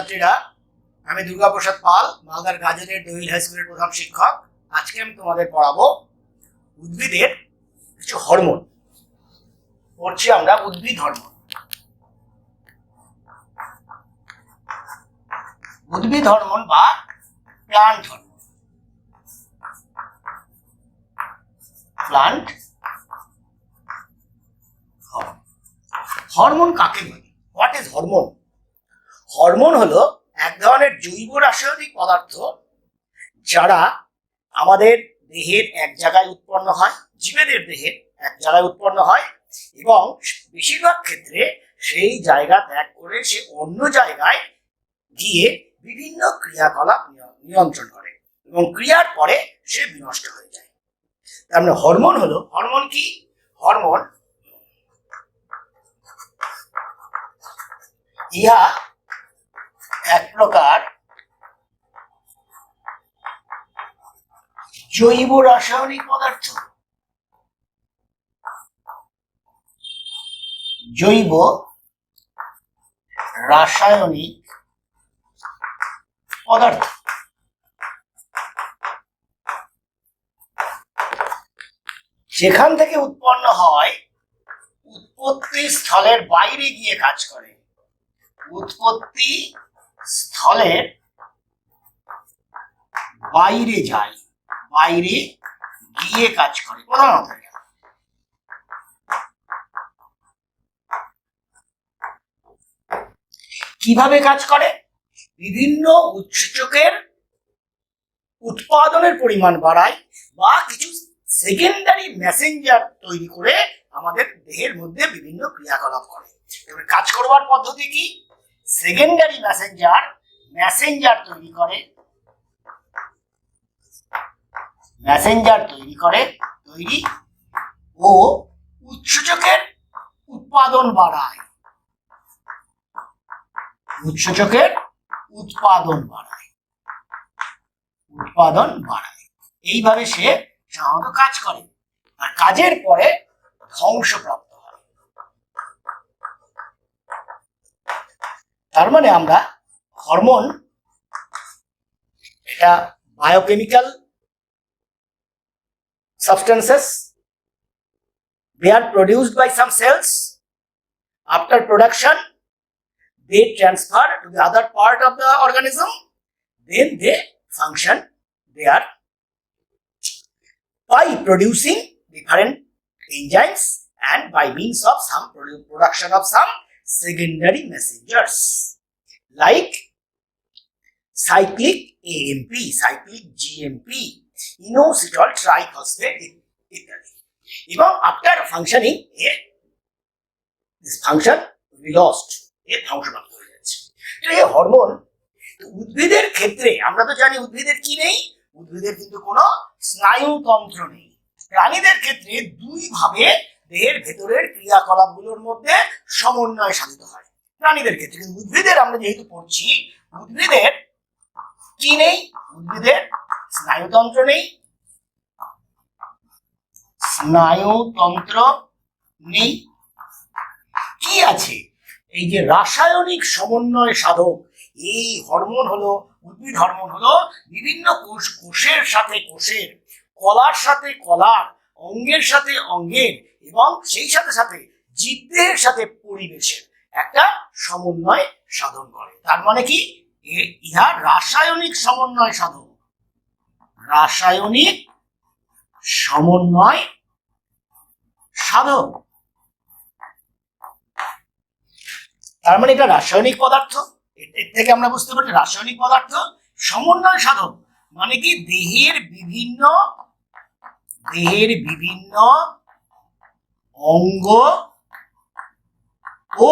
ছাত্রছাত্রীরা আমি দুর্গাপ্রসাদ পাল, মালদার গাজনের দহিল হাই স্কুলের প্রধান শিক্ষক। আজকে আমি তোমাদের পড়াবো উদ্ভিদের কিছু হরমোন। পড়ছি আমরা উদ্ভিদ হরমোন। উদ্ভিদ হরমোন বা প্লান্ট হরমোন। Plant hormone. কাকে বলে? হোয়াট ইজ হরমোন হরমোন হলো এক ধরনের জৈব রাসায়নিক পদার্থ যারা আমাদের দেহের এক জায়গায় উৎপন্ন হয়, জীবেদের দেহের এক জায়গায় উৎপন্ন হয় এবং বেশিরভাগ ক্ষেত্রে সেই জায়গা ত্যাগ করে সে অন্য জায়গায় গিয়ে বিভিন্ন ক্রিয়াকলাপ নিয়ন্ত্রণ করে এবং ক্রিয়ার পরে সে বিনষ্ট হয়ে যায়। তার মানে হরমোন হলো, হরমোন কি? হরমোন ইহা এক প্রকার জৈব রাসায়নিক পদার্থ। জৈব রাসায়নিক পদার্থ। যেখান থেকে উৎপন্ন হয়, উৎপত্তি স্থলের বাইরে গিয়ে কাজ করে। উৎপত্তি স্থলের বাইরে যায়, বাইরে গিয়ে কাজ করে। প্রধানত। কীভাবে কাজ করে? বিভিন্ন উৎসেচকের উৎপাদনের পরিমাণ বাড়ায় বা কিছু সেকেন্ডারি মেসেঞ্জার তৈরি করে আমাদের দেহের মধ্যে বিভিন্ন ক্রিয়াকলাপ করে। কাজ করবার পদ্ধতি কি? সেকেন্ডারি মেসেঞ্জার মেসেঞ্জার তৈরি করে মেসেঞ্জার তৈরি করে, তৈরি, ও উৎসেচকের উৎপাদন বাড়ায়। উৎসেচকের উৎপাদন বাড়ায়। উৎপাদন বাড়ায়। এইভাবে সে সাধারণত কাজ করে। আর কাজের পরে ধ্বংসপ্রাপ্ত হয় তার মানে আমরা হরমোন এটা biochemical substances they are produced by some cells after production they transfer to the other part of the organism then they function they are by producing different enzymes and by means of some produ- production of some secondary messengers. Like cyclic AMP, cyclic GMP, inositol triphosphate ইত্যাদি এবং after functioning A this function lost এ ধ্বংসপ্রাপ্ত হয়ে যাচ্ছে এই hormone উদ্ভিদের ক্ষেত্রে আমরা তো জানি উদ্ভিদের কি নেই? উদ্ভিদের কিন্তু কোনো স্নায়ুতন্ত্র নেই। প্রাণীদের ক্ষেত্রে দুই ভাবে দেহের ভেতরের ক্রিয়াকলাপগুলোর মধ্যে সমন্বয় সাধিত হয়। প্রাণীদের ক্ষেত্রে কিন্তু উদ্ভিদের আমরা যেহেতু পড়ছি, উদ্ভিদের কি নেই? উদ্ভিদের স্নায়ুতন্ত্র নেই। স্নায়ুতন্ত্র নেই। কি আছে? এই যে রাসায়নিক সমন্বয় সাধক, এই হরমোন হলো, উদ্ভিদ হরমোন হলো বিভিন্ন কোষ, কোষের সাথে কোষের, কলার সাথে কলার, অঙ্গের সাথে অঙ্গের এবং সেই সাথে সাথে জীবদেহের সাথে পরিবেশের একটা সমন্বয় সাধন করে। তার মানে কি? ইহা রাসায়নিক সমন্বয় সাধন। রাসায়নিক সমন্বয় সাধক তার মানে এটা রাসায়নিক পদার্থ। এর থেকে আমরা বুঝতে পারি রাসায়নিক পদার্থ সমন্বয় সাধক মানে কি? দেহের বিভিন্ন দেহের বিভিন্ন অঙ্গ ও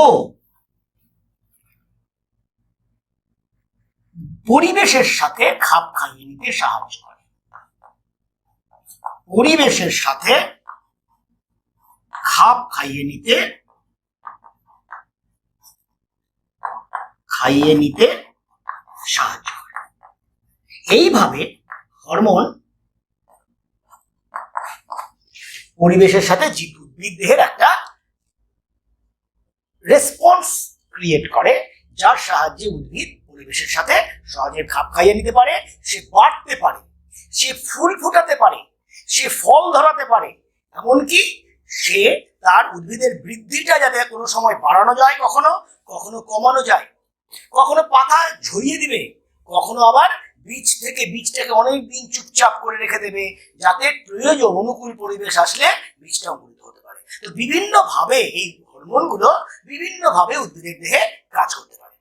পরিবেশের সাথে খাপ খাইয়ে নিতে সাহায্য করে। পরিবেশের সাথে খাপ খাইয়ে নিতে খাইয়ে নিতে সাহায্য করে। এইভাবে হরমোন পরিবেশের সাথে জীব উদ্ভিদ একটা রেসপন্স ক্রিয়েট করে, যার সাহায্যে উদ্ভিদ পরিবেশের সাথে সহজে খাপ খাইয়ে নিতে পারে, সে বাড়তে পারে, সে ফুল ফোটাতে পারে, সে ফল ধরাতে পারে। এমনকি সে তার উদ্ভিদের বৃদ্ধিটা যাতে কোনো সময় বাড়ানো যায় কখনো কখনো কমানো যায়। কখনো পাতা ঝরিয়ে দিবে, কখনো আবার বীজ থেকে, বীজটাকে অনেক দিন চুপচাপ করে রেখে দেবে, যাতে প্রয়োজন অনুকূল পরিবেশ আসলে বীজটা তো বিভিন্ন ভাবে এই হরমোনগুলো বিভিন্ন ভাবে উদ্ভিদের দেহে কাজ করতে পারে।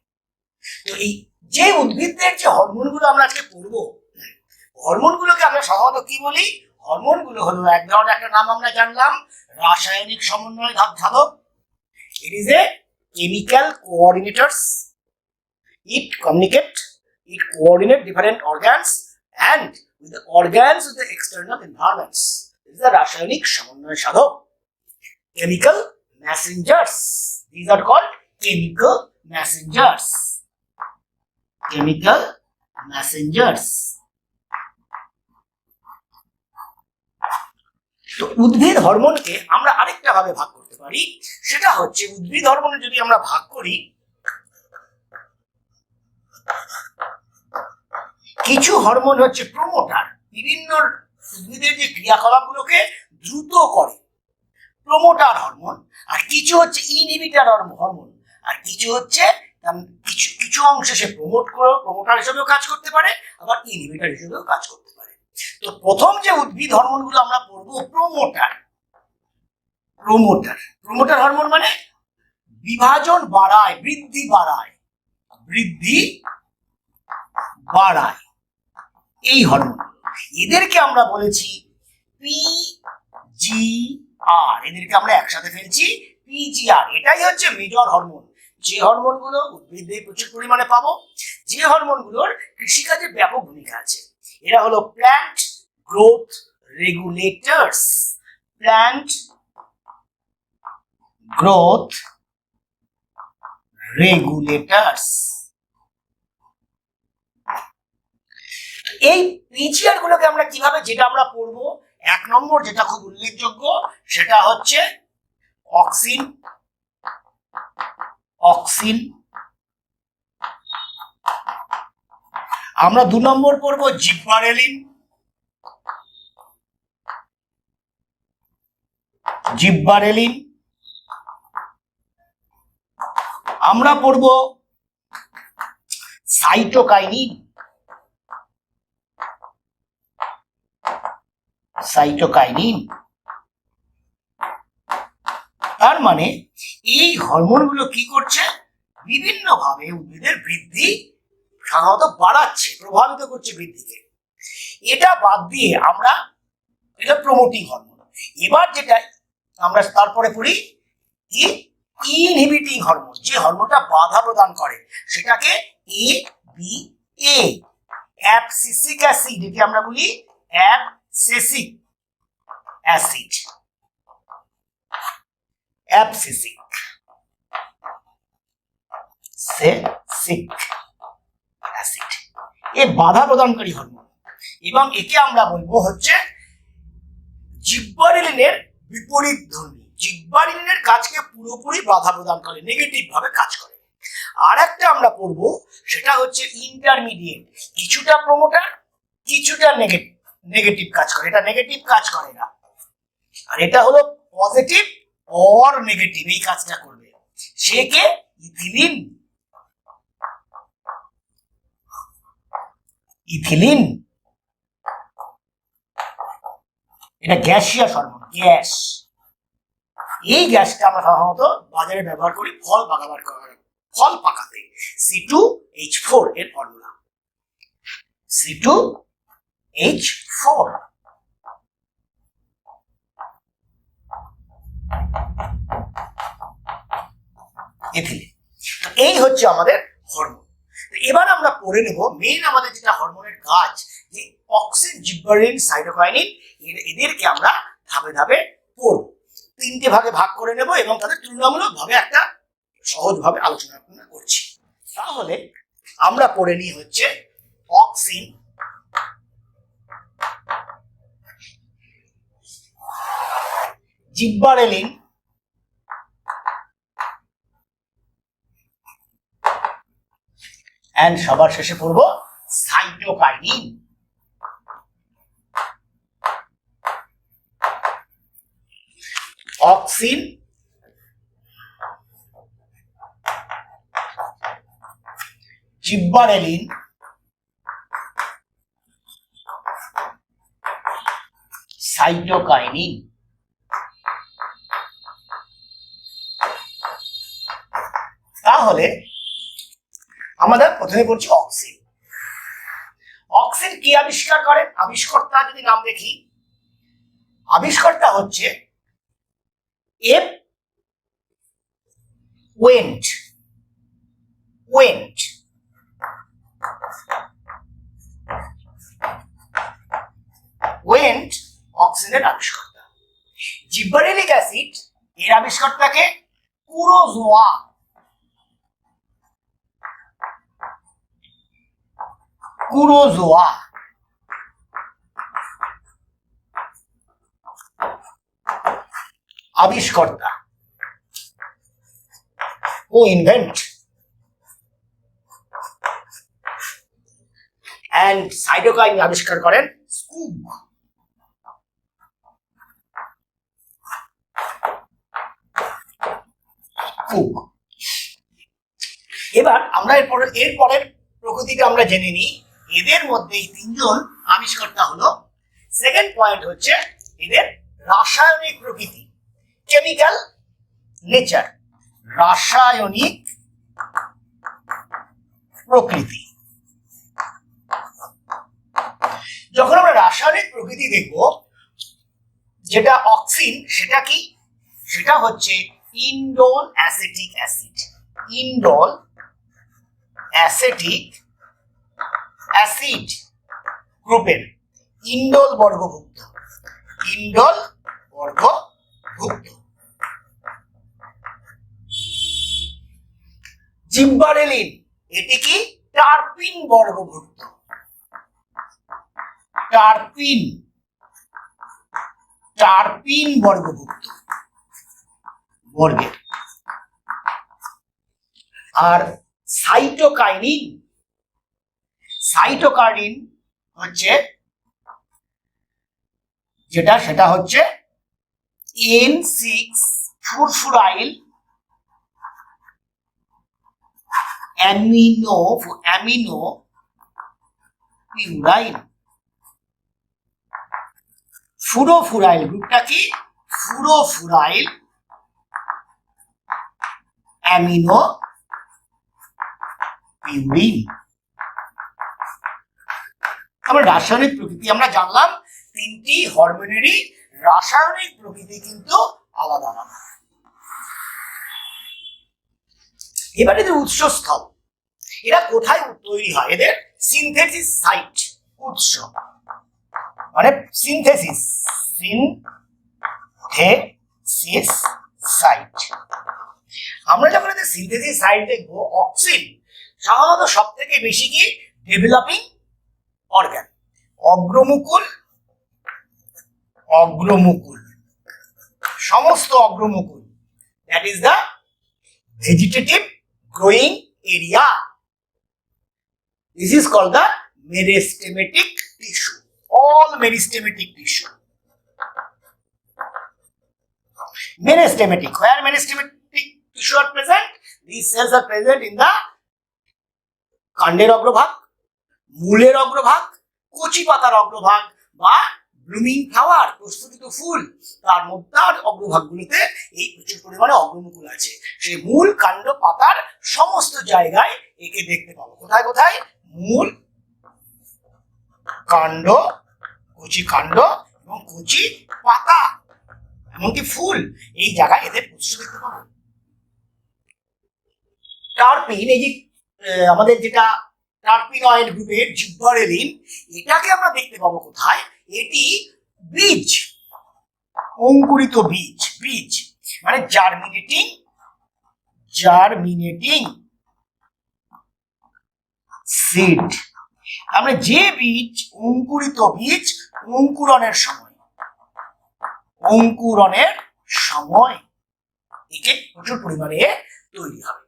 তো এই যে উদ্ভিদদের যে হরমোনগুলো আমরা আজকে পড়ব, হরমোনগুলোকে আমরা সাধারণত কি বলি? হরমোনগুলো হলো এক ধরনের একটা নাম আমরা জানলাম, রাসায়নিক সমন্বয় ধাপ ধারক it is a chemical coordinators. It communicate it coordinate different organs and with the organs with the external environments. This is রাসায়নিক সমন্বয় সাধক chemical messengers. These are called chemical messengers. Chemical messengers. তো উদ্ভিদ হরমোনকে আমরা আরেকটা ভাবে ভাগ করতে পারি। সেটা হচ্ছে উদ্ভিদ হরমোনে যদি আমরা ভাগ করি, কিছু হরমোন হচ্ছে প্রমোটার বিভিন্ন উদ্ভিদের যে ক্রিয়াকলাপগুলোকে দ্রুত করে। প্রমোটার হরমোন আর কিছু হচ্ছে ইনহিবিটার হরমোন আর কিছু হচ্ছে কিছু কিছু অংশে সে প্রমোট করে প্রমোটার হিসেবেও কাজ করতে পারে, আবার ইনহিবিটার হিসেবেও কাজ করতে পারে। তো প্রথম যে উদ্ভিদ হরমোনগুলো আমরা পড়ব প্রোমোটার প্রোমোটার প্রোমোটার হরমোন মানে বিভাজন বাড়ায়, বৃদ্ধি বাড়ায়। বৃদ্ধি বাড়ায় এই হরমোন এদেরকে আমরা বলেছি পি জি আর এদেরকে আমরা একসাথে ফেলছি পিজিআর এটাই হচ্ছে মেজর হরমোন যে হরমোনগুলো উদ্ভিদে প্রচুর পরিমাণে পাবো, যে হরমোনগুলোর কৃষিকাজে ব্যাপক ভূমিকা আছে। এরা হলো plant growth regulators plant growth regulators এই পিজিআর গুলোকে আমরা কীভাবে, যেটা আমরা পড়ব এক নম্বর যেটা খুব উল্লেখযোগ্য, সেটা হচ্ছে অক্সিন অক্সিন। আমরা দু নম্বর পড়ব জিব্বারেলিন জিব্বারেলিন আমরা পড়ব সাইটোকাইনিন। সাইটোকাইনিন। তার মানে এই হরমোনগুলো কি করছে? বিভিন্নভাবে উদ্ভিদের বৃদ্ধি সাধারণত বাড়াচ্ছে, প্রভাবিত করছে বৃদ্ধিকে এটা বাদ দিয়ে আমরা, এটা প্রমোটিং হরমোন এবার যেটা আমরা তারপরে পড়ি কি? ইনহিবিটিং হরমোন যে হরমোনটা বাধা প্রদান করে, সেটাকে A B A abscisic acid একে আমরা বলি অ্যাবসেসিক অ্যাসিড অ্যাবসিসিক সেসিক অ্যাসিড এ বাধা প্রদানকারী হরমোন এবং একে আমরা বলব হচ্ছে জিব্বারিলিনের বিপরীত ধর্মী। জিব্বারিলিনের কাজকে পুরোপুরি বাধা প্রদান করে নেগেটিভ ভাবে কাজ করে। আর একটা আমরা পড়ব, সেটা হচ্ছে ইন্টারমিডিয়েট কিছুটা প্রমোটার কিছুটা নেগেটিভ নেগেটিভ কাজ করে। এটা নেগেটিভ কাজ করে না। আর এটা হলো পজিটিভ অর নেগেটিভ এই কাজটা করবে। সে কে? ইথিলিন। ইথিলিন। এটা গ্যাসিয়াস হরমোন গ্যাস। এই গ্যাসটা আমরা সাধারণত বাজারে ব্যবহার করি, ফল পাকাবার করার ফল পাকাতে। সি টু এইচ ফোর এর formula C two H four ethylene এই হচ্ছে আমাদের হরমোন এবার আমরা পড়ে নেব মেন আমাদের যেটা হরমোনের কাজ, যে অক্সিন জিব্বারিন সাইটোকাইনিন এদেরকে আমরা ধাপে ধাপে পড়ব। তিনটে ভাগে ভাগ করে নেব এবং তাদের তুলনামূলক ভাবে একটা সহজভাবে আলোচনা করছি। তাহলে আমরা পড়ে নিই হচ্ছে অক্সিন জিব্বারেলিন অ্যান্ড সবার শেষে পড়ব সাইটোকাইনিন। অক্সিন। জিব্বারেলিন সাইটোকাইনিন। তাহলে আমাদের প্রথমে বলছি অক্সিন। অক্সিন কি আবিষ্কার করেন আবিষ্কর্তা যদি নাম দেখি, আবিষ্কর্তা হচ্ছে এফ ওয়েন্ট। ওয়েন্ট। ওয়েন্ট অক্সিজেনের আবিষ্কর্তা। জিব্বারেলিক অ্যাসিড এর আবিষ্কর্তাকে কুরোজোয়া কুরোজোয়া আবিষ্কর্তা ও ইনভেন্ট অ্যান্ড সাইটোকাইন আবিষ্কার করেন স্কুব এবার আমরা এরপরে এরপরের প্রকৃতিটা আমরা জেনে নিই এদের মধ্যে এই তিনজন আবিষ্কর্তা হলো। সেকেন্ড পয়েন্ট হচ্ছে এদের রাসায়নিক প্রকৃতি কেমিক্যাল নেচার রাসায়নিক প্রকৃতি। যখন আমরা রাসায়নিক প্রকৃতি দেখব, যেটা অক্সিন, সেটা কি? সেটা হচ্ছে indole acetic acid. Indole acetic acid গ্রুপের ইন্ডোল বর্গভুক্ত। ইন্ডোল বর্গভুক্ত। জিম্বারেলিন, এটি কি? টার্পিন বর্গভুক্ত। টার্পিন। টার্পিন বর্গভুক্ত। বর্গের আর সাইটোকাইনিন সাইটোকাইনিন হচ্ছে যেটা, সেটা হচ্ছে N six furfuryl amino amino purine furfuryl গ্রুপটা কি? ফুরোফুরাইল অ্যামিনো পিউরিন আমরা রাসায়নিক প্রকৃতি, আমরা জানলাম তিনটি হরমোনেরই রাসায়নিক প্রকৃতি কিন্তু আলাদা আলাদা এবার এদের উৎসস্থল, এরা কোথায় তৈরি হয়? এদের সিনথেসিস সাইট উৎস। মানে সিনথেসিস সিনথেসিস সাইট আমরা যখন এদের সিনথেসিস সাইট দেখব অক্সিন সাধারণত সব থেকে বেশি কি ডেভেলপিং অর্গান অগ্রমুকুল অগ্রমুকুল সমস্ত অগ্রমুকুল that is the vegetative growing area. This is called the meristematic tissue. All meristematic tissue. Meristematic. Where meristematic tissue are present? These cells are present in the কাণ্ডের অগ্রভাগ মূলের অগ্রভাগ, কচি পাতার অগ্রভাগ বা ব্লুমিং ফ্লাওয়ার, প্রস্ফুটিত ফুল, তার মধ্যে আর অগ্রভাগগুলিতে এই প্রচুর পরিমাণে অগ্রমুকুল আছে। সেই মূল কাণ্ড পাতার সমস্ত জায়গায় একে দেখতে পাবো। কোথায় কোথায়? মূল কাণ্ড, কচি কাণ্ড এবং কচি পাতা, এমনকি ফুল, এই জায়গায় এদের উৎস দেখতে পাবো। টার্পিন এই যে আমাদের যেটা টার্পিনয়েড গ্রুপের জিব্বারেলিন এটাকে আমরা দেখতে পাবো কোথায়? এটি বীজ অঙ্কুরিত বীজ বীজ মানে জার্মিনেটিং জার্মিনেটিং সিড আমরা যে বীজ অঙ্কুরিত বীজ অঙ্কুরণের সময়। অঙ্কুরণের সময়। একে প্রচুর পরিমাণে তৈরি হবে।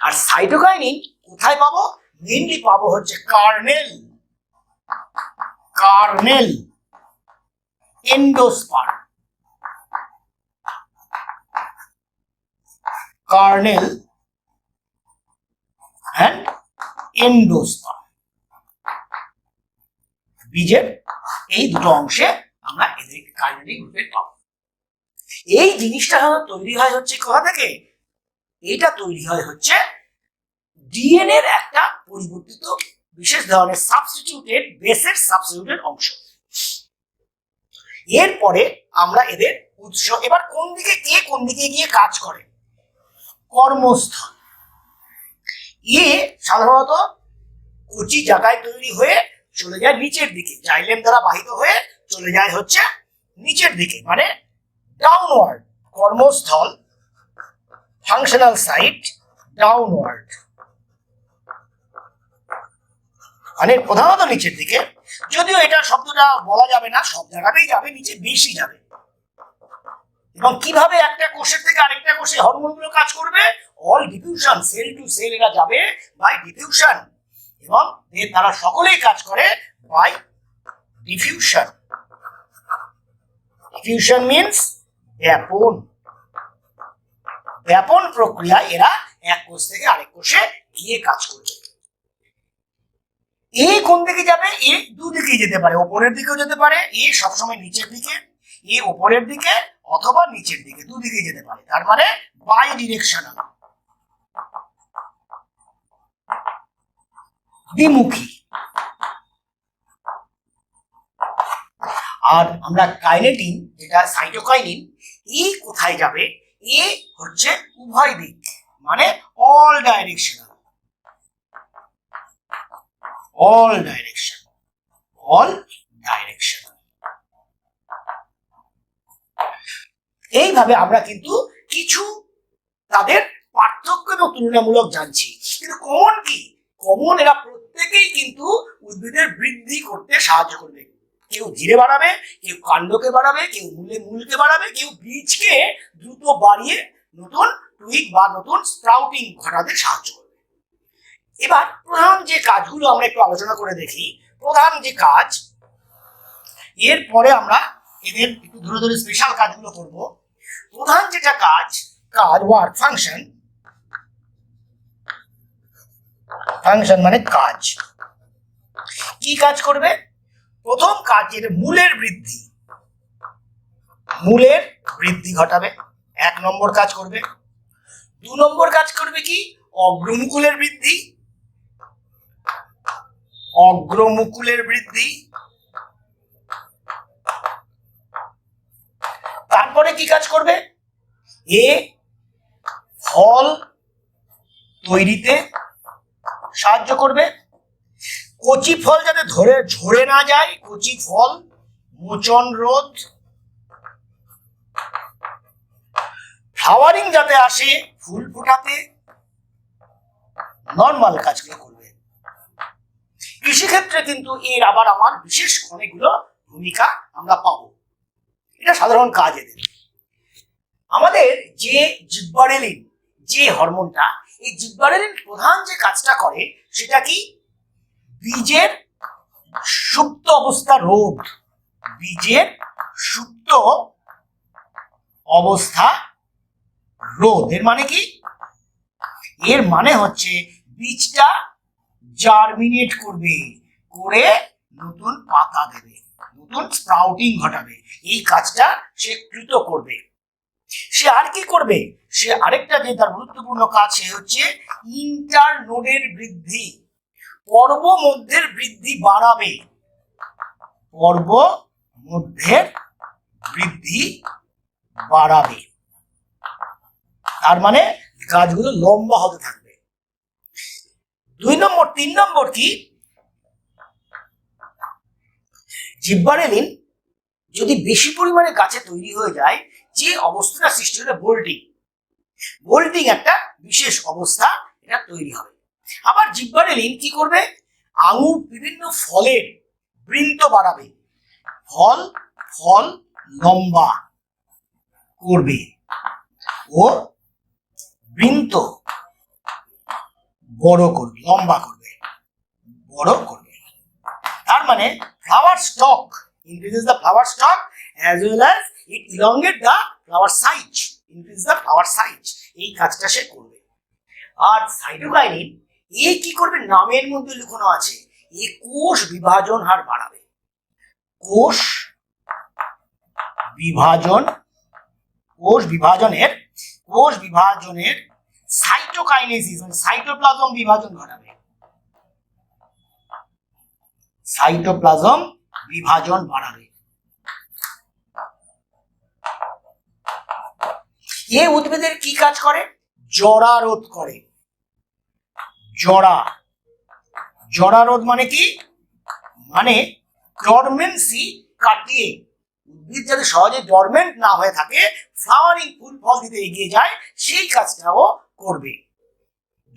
আর সাইটোকাইনিন কোথায় পাবো? মেইনলি পাবো হচ্ছে kernel kernel endosperm kernel and endosperm বীজের এই দুটো অংশে আমরা এদের কার্নেটিক গ্রুপের পাবো এই জিনিসটা তৈরি হয় হচ্ছে কোথা থেকে? এটা তৈরি হয় হচ্ছে ডিএনএ একটা পরিবর্তিত বিশেষ ধরনের সাবস্টিটিউটেড বেসের সাবস্টিটিউটেড অংশ। এরপরে আমরা এদের উৎস, এবার কোন দিকে কে কোন দিকে গিয়ে কাজ করে? কর্মস্থল। এ সাধারণত কচি জায়গায় তৈরি হয়ে চলে যায় নিচের দিকে, জাইলেম দ্বারা বাহিত হয়ে চলে যায় হচ্ছে নিচের দিকে মানে ডাউনওয়ার্ড কর্মস্থল ফাংশনাল সাইট ডাউনওয়ার্ড মানে প্রধানত নিচের দিকে। যদিও এটা শব্দটা বলা যাবে না, সব জায়গাতেই যাবে, নিচে বেশি যাবে। এবং কীভাবে একটা কোষের থেকে আরেকটা কোষে হরমোনগুলো কাজ করবে? All diffusion cell to cell এরা যাবে বাই ডিফিউশন এবং এর তারা সকলেই কাজ করে বাই ডিফিউশন ডিফিউশন মিন্স ব্যাপন। ব্যাপন প্রক্রিয়ায় এরা এক কোষ থেকে আরেক কোষে গিয়ে কাজ করবে। এ কোন দিকে যাবে? এ দুদিকেই যেতে পারে। ওপরের দিকেও যেতে পারে। এ সবসময় নিচের দিকে। এ ওপরের দিকে অথবা নিচের দিকে দুদিকেই যেতে পারে। তার মানে বাই ডিরেকশনাল দ্বিমুখী। আর আমরা কাইনেটিন, যেটা সাইটোকাইনিন ই কোথায় যাবে? এ হচ্ছে উভয় দিক। মানে all directional all direction all direction এইভাবে আমরা কিন্তু কিছু তাদের পার্থক্য এবং তুলনামূলক জানছি। কিন্তু কমন কি? কমন এরা প্রত্যেকেই কিন্তু উদ্ভিদের বৃদ্ধি করতে সাহায্য করবে। কেউ ধীরে বাড়াবে, কেউ কাণ্ডকে বাড়াবে, কেউ মূলে মূলকে বাড়াবে, কেউ বীজকে দ্রুত বাড়িয়ে নতুন টুইক বা নতুন স্প্রাউটিং ঘটাতে সাহায্য করবে। এবার প্রধান যে কাজগুলো আমরা একটু আলোচনা করে দেখি, প্রধান যে কাজ এরপরে আমরা এদের একটু ধরে ধরে স্পেশাল কাজগুলো করব। প্রধান যেটা কাজ কাজ ওয়ার্ক ফাংশন ফাংশন মানে কাজ। কি কাজ করবে? প্রথম কাজের মূলের বৃদ্ধি। মূলের বৃদ্ধি ঘটাবে, এক নম্বর কাজ করবে। দু নম্বর কাজ করবে কি? অগ্রমুকুলের বৃদ্ধি। অগ্রমুকুলের বৃদ্ধি। তারপরে কি কাজ করবে? এ ফল তৈরিতে সাহায্য করবে। কচি ফল যাতে ধরে, ঝরে না যায়, কচি ফল, মোচন রোধ ফ্লাওয়ারিং যাতে আসে, ফুল ফোটাতে নর্মাল কাজগুলো করবে। কৃষিক্ষেত্রে কিন্তু এর আবার আমার বিশেষ অনেকগুলো ভূমিকা আমরা পাবো। এটা সাধারণ কাজ এদের। আমাদের যে জিব্বারেলিন, যে হরমোনটা, এই জিব্বারেলিন প্রধান যে কাজটা করে সেটা কি? বীজের সুপ্ত অবস্থা রোধ বীজের সুপ্ত অবস্থা রোধ এর মানে কি? এর মানে হচ্ছে বীজটা জার্মিনেট করবে, করে নতুন পাতা দেবে, নতুন স্প্রাউটিং ঘটাবে, এই কাজটা সে কৃত করবে। সে আর কি করবে? সে আরেকটা যে তার গুরুত্বপূর্ণ কাজ, সে হচ্ছে ইন্টার নোডের বৃদ্ধি, পর্ব মধ্যের বৃদ্ধি বাড়াবে। পর্ব মধ্যের বৃদ্ধি বাড়াবে। তার মানে গাছগুলো লম্বা হতে থাকবে। দুই নম্বর, তিন নম্বর কি? জিব্বারেলিন যদি বেশি পরিমাণে গাছে তৈরি হয়ে যায়, যে অবস্থাটা সৃষ্টি হবে বোল্টিং। বোল্টিং একটা বিশেষ অবস্থা, এটা তৈরি হবে। আবার জিব্বারেলিন কি করবে? আঙুর বিভিন্ন ফলের বৃন্ত বাড়াবে। ফল ফল লম্বা করবে ও বৃন্ত বড় করবে, লম্বা করবে, বড় করবে। তার মানে flower stalk increases the flower stalk as well as it elongate the flower size increase the flower size এই কাজটা সে করবে। আর সাইটোকাইনিন এ কি করবে? নামের মধ্যে লুকানো আছে। এ কোষ বিভাজন হার বাড়াবে। কোষ বিভাজন, কোষ বিভাজনের কোষ বিভাজনের সাইটোকাইনেসিস মানে সাইটোপ্লাজম বিভাজন ঘটাবে। সাইটোপ্লাজম বিভাজন বাড়াবে। এ উদ্ভিদের কি কাজ করে? জরা রোধ করে। জরা। জরা রোধ মানে কি? মানে ডরমেন্সি কাটিয়ে। উদ্ভিদ যাতে সহজে ডরমেন্ট না হয়ে থাকে ফ্লাওয়ারিং ফুল ফল দিতে এগিয়ে যায়, সেই কাজটাও করবে।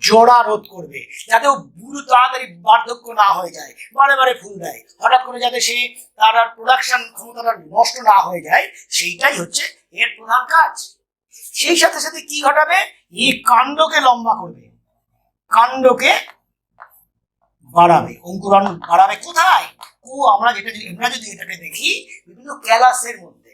জোড়া রোধ করবে, যাতে ও বুড়ো তাড়াতাড়ি বার্ধক্য না হয়ে যায়, বারে বারে ফুল দেয়। হঠাৎ করে যাতে সে তার প্রোডাকশন ক্ষমতাটা নষ্ট না হয়ে যায়, সেইটাই হচ্ছে এর প্রধান কাজ। সেই সাথে সাথে কি ঘটাবে? এই কাণ্ডকে লম্বা করবে। কাণ্ডকে বাড়াবে। অঙ্কুরণ বাড়াবে কোথায়? ও, আমরা যেটা আমরা যদি এটাকে দেখি, বিভিন্ন ক্যালাসের মধ্যে।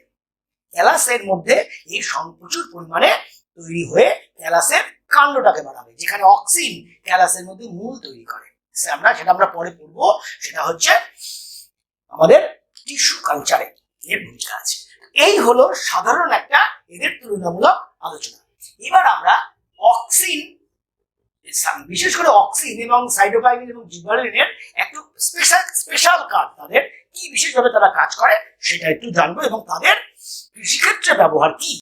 ক্যালাসের মধ্যে এই প্রচুর পরিমাণে তৈরি হয়ে ক্যালাসের কাণ্ডটাকে বাড়াবে যেখানে অক্সিন ক্যালাসের মধ্যে মূল তৈরি করে। আমরা, সেটা আমরা পরে পড়ব। সেটা হচ্ছে আমাদের টিস্যু কালচারে এর ভূমিকা আছে। এই হলো সাধারণ একটা এদের তুলনামূলক আলোচনা। এবার আমরা অক্সিন বিশেষ করে অক্সিন এবং সাইটোকাইনিন এবং জিবালিনের একটু স্পেশাল স্পেশাল কাজ তাদের কি বিশেষভাবে তারা কাজ করে, সেটা একটু জানব এবং তাদের কৃষিক্ষেত্রে ব্যবহার কি